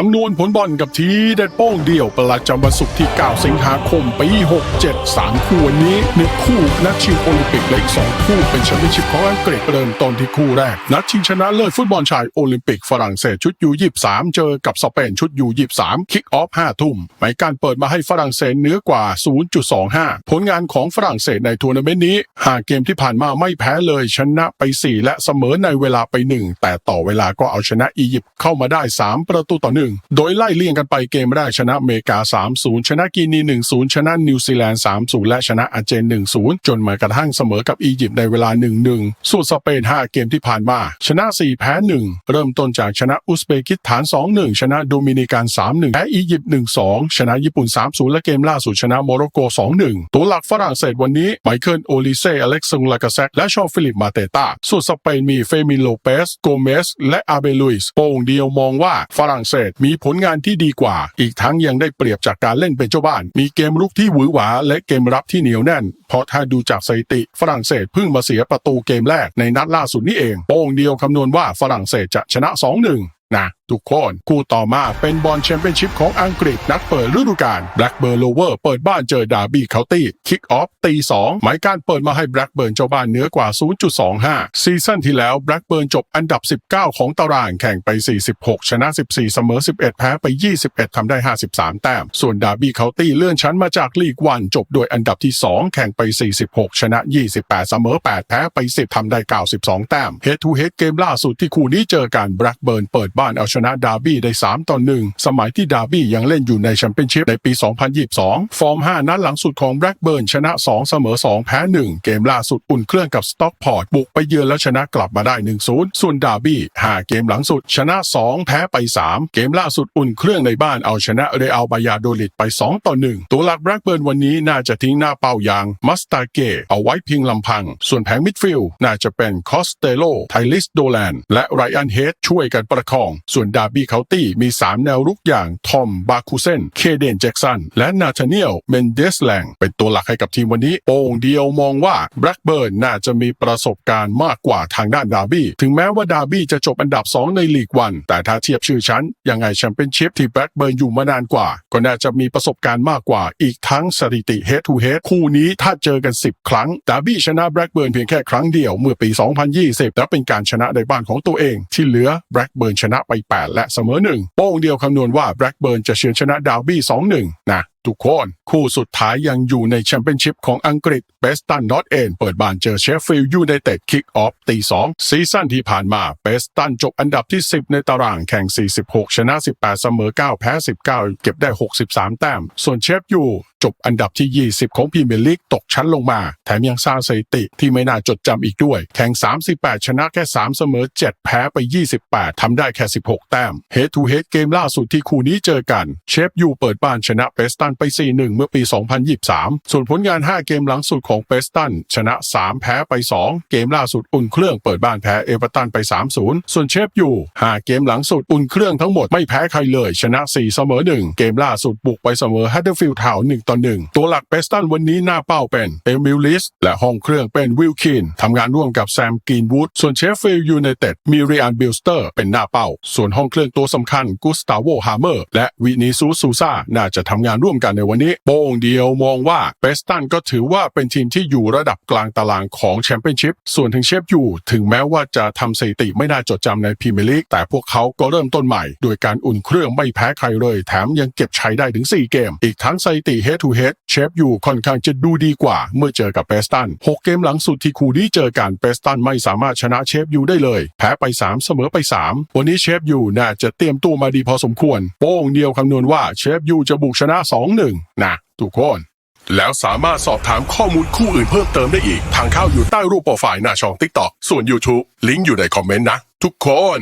คำนวณผลบอลกับทีเด็ดโป้งเดี่ยวประจำวันศุกร์ที่ 9 สิงหาคม ปี 67 3 คู่วันนี้หนึ่งคู่นัดชิงโอลิมปิกและอีกสองคู่เป็นแชมเปี้ยนชิพของอังกฤษเริ่มต้นที่คู่แรก นัดชิงชนะเลิศฟุตบอลชายโอลิมปิกฝรั่งเศสชุดยู23เจอกับสเปนชุดยู23คิกออฟ 5 ทุ่มหมายการเปิดมาให้ฝรั่งเศสเหนือกว่า 0.25 ผลงานของฝรั่งเศสในทัวร์นาเมนต์นี้หากเกมที่ผ่านมาไม่แพ้เลยชนะไป 4 และเสมอในเวลาไป 1 แต่ต่อเวลาก็เอาชนะอียิปต์เข้ามาได้ 3 ประตูต่อ1โดยไล่เลี่ยงกันไปเกมแรกชนะเมกา 3-0 ชนะกีนี 1-0 ชนะนิวซีแลนด์ 3-0 และชนะอาร์เจน 1-0 จนมากระทั่งเสมอกับอียิปต์ในเวลา 1-1 ส่วนสเปน 5 เกมที่ผ่านมา ชนะ 4 แพ้ 1 เริ่มต้นจากชนะอุซเบกิสถาน 2-1 ชนะโดมินิกัน 3-1 แพ้อียิปต์ 1-2 ชนะญี่ปุ่น 3-0 และเกมล่าสุดชนะโมร็อกโก 2-1 ตัวหลักฝรั่งเศสวันนี้ไมเคิลโอลิเซ่อเล็กซ์ลากาเซกและชอฟิลิปมาเตตาส่วนสเปนมีเฟมินโลเปสโกเมสและอาเบลุยส์โป่งเดียวมองว่าฝรั่งเศสมีผลงานที่ดีกว่า อีกทั้งยังได้เปรียบจากการเล่นเป็นเจ้าบ้าน มีเกมรุกที่หวือหวา และเกมรับที่เหนียวแน่น เพราะถ้าดูจากสถิติฝรั่งเศสเพิ่งมาเสียประตูเกมแรกในนัดล่าสุดนี้เอง โป่งเดียวคำนวณว่าฝรั่งเศสจะชนะ 2-1นะ ทุกคนคู่ต่อมาเป็นบอลแชมเปี้ยนชิพของอังกฤษนัดเปิดฤดูกาลแบล็กเบิร์นโลเวอร์เปิดบ้านเจอดาร์บี้เคาน์ตี้คิกออฟตีสองหมายการเปิดมาให้แบล็กเบิร์นเจ้าบ้านเหนือกว่า 0.25 ซีซั่นที่แล้วแบล็กเบิร์นจบอันดับ 19 ของตารางแข่งไป 46 ชนะ 14 เสมอ 11 แพ้ไป 21ทำได้ 53 แต้ม ส่วนดาร์บี้เคาน์ตี้เลื่อนชั้นมาจากลีกวันจบโดยอันดับที่ 2 แข่งไป 46 ชนะ 28 เสมอ 8 แพ้ไป 10ทำได้ 92 แต้มเฮดทูเฮดเกมล่าสุดที่คู่นี้เจอกันแบล็กเบิร์นเปิดบ้านเอาชนะดาร์บี้ได้ 3 ต่อ 1 สมัยที่ดาร์บี้ยังเล่นอยู่ในแชมเปี้ยนชิพในปี 2022 ฟอร์ม 5 นัดหลังสุดของแบล็กเบิร์นชนะ 2 เสมอ 2 แพ้ 1 เกมล่าสุดอุ่นเครื่องกับสต็อกพอร์ตบุกไปเยือนแล้วชนะกลับมาได้ 1-0 ส่วนดาร์บี้5เกมหลังสุด ชนะ 2 แพ้ไป 3 เกมล่าสุดอุ่นเครื่องในบ้านเอาชนะเรอัลบายาโดลิดไป 2 ต่อ 1 ตัวหลักแบล็กเบิร์นวันนี้น่าจะทิ้งหน้าเป้ายางมัสตาเกเอาไว้เพียงลำพัง ส่วนแผงมิดฟิลด์น่าจะเป็นคอสเตโลไทลิสโดแลนและไรอันเฮดช่วยกันประคอง ส่วนดาร์บี้เคานตี้มี 3 แนวรุกอย่างทอมบาคูเซนเคเดนแจ็กสันและนาธาเนียลเมนเดสแลงเป็นตัวหลักให้กับทีมวันนี้โป่งเดียวมองว่าแบล็กเบิร์นน่าจะมีประสบการณ์มากกว่าทางด้านดาร์บี้ถึงแม้ว่าดาร์บี้จะจบอันดับ 2 ในลีกวัน แต่ถ้าเทียบชื่อชั้นยังไงแชมเปี้ยนชิพที่แบล็กเบิร์นอยู่มานานกว่า ก็น่าจะมีประสบการณ์มากกว่า อีกทั้งสถิติเฮดทูเฮดคู่นี้ถ้าเจอกัน 10 ครั้งดาร์บี้ชนะแบล็กเบิร์นเพียงแค่ครั้งเดียวเมื่อปี 2020 และเป็นการชนะในบ้านของตัวเอง ที่เหลือแบล็กเบิร์นชนะไป 8และเสมอหนึ่งโป้งเดียวคำนวณว่าแบล็กเบิร์นจะเฉือนชนะดาวบี้2-1 นะทุกคน คู่สุดท้ายยังอยู่ในแชมเปี้ยนชิพของอังกฤษเบสตันนอตเอนเปิดบ้านเจอเชฟฟิลด์ยูไนเต็ดคิกออฟตีสองซีซั่นที่ผ่านมาเบสตันจบอันดับที่ 10 ในตารางแข่ง 46 ชนะ 18 เสมอ 9 แพ้ 19 เก็บได้ 63 แต้ม ส่วนเชฟยูจบอันดับที่ 20 ของพรีเมียร์ลีกตกชั้นลงมา แถมยังสร้างสถิติที่ไม่น่าจดจำอีกด้วย แข่ง 38 ชนะแค่ 3 เสมอ 7 แพ้ไป 28 ทำได้แค่ 16 แต้มเฮดทูเฮดเกมล่าสุดที่คู่นี้เจอกัน เชฟยูเปิดบ้านชนะเปสตันไป 4-1 เมื่อปี 2023 ส่วนผลงาน 5 เกมหลังสุดของเปสตัน ชนะ 3 แพ้ไป 2 เกมล่าสุดอุ่นเครื่องเปิดบ้านแพ้เอเวอร์ตันไป 3-0 ส่วนเชฟยู5เกมหลังสุดอุ่นเครื่องทั้งหมดไม่แพ้ใครเลย ชนะ 4 เสมอ 1 เกมล่าสุดบุกไปเสมอฮัตเดอร์ฟิลด์ทาวน์1ต่อ1ตัวหลักเปสตันวันนี้หน้าเป้าเป็นเอมิลลิสและห้องเครื่องเป็นวิลคินทำงานร่วมกับแซมกีนวูดส่วนเชฟฟิลด์ยูไนเต็ดมีเรียนบิลสเตอร์เป็นหน้าเป้า ส่วนห้องเครื่องตัวสำคัญกุสตาโวฮาร์เมอร์และวินิซูซูซาน่าจะทำงานร่วมกันในวันนี้ โป้งเดียวมองว่าเปสตันก็ถือว่าเป็นทีมที่อยู่ระดับกลางตารางของแชมเปี้ยนชิพส่วนทางเชฟยูถึงแม้ว่าจะทำสถิติไม่น่าจดจำในพรีเมียร์ลีกแต่พวกเขาก็เริ่มต้นใหม่ โดยการอุ่นเครื่องไม่แพ้ใครเลย แถมยังเก็บชัยได้ถึง 4 เกม อีกทั้งสถิติ head to head เชฟยูค่อนข้างจะดูดีกว่า เมื่อเจอกับเปสตัน6เกมหลังสุดที่คู่นี้เจอกันเปสตันไม่สามารถชนะเชฟยูได้เลย แพ้ไป 3 เสมอไป 3 วันนี้เชฟยูน่าจะเตรียมตัวมาดีพอสมควร โป้งเดียวคำนวณว่าเชฟยูจะบุกชนะ2-1 นะทุกคน แล้วสามารถสอบถามข้อมูลคู่อื่นเพิ่มเติมได้อีก ทางเข้าอยู่ใต้รูปโปรไฟล์หน้าช่อง TikTok ส่วน YouTube ลิงก์อยู่ในคอมเมนต์นะ ทุกคน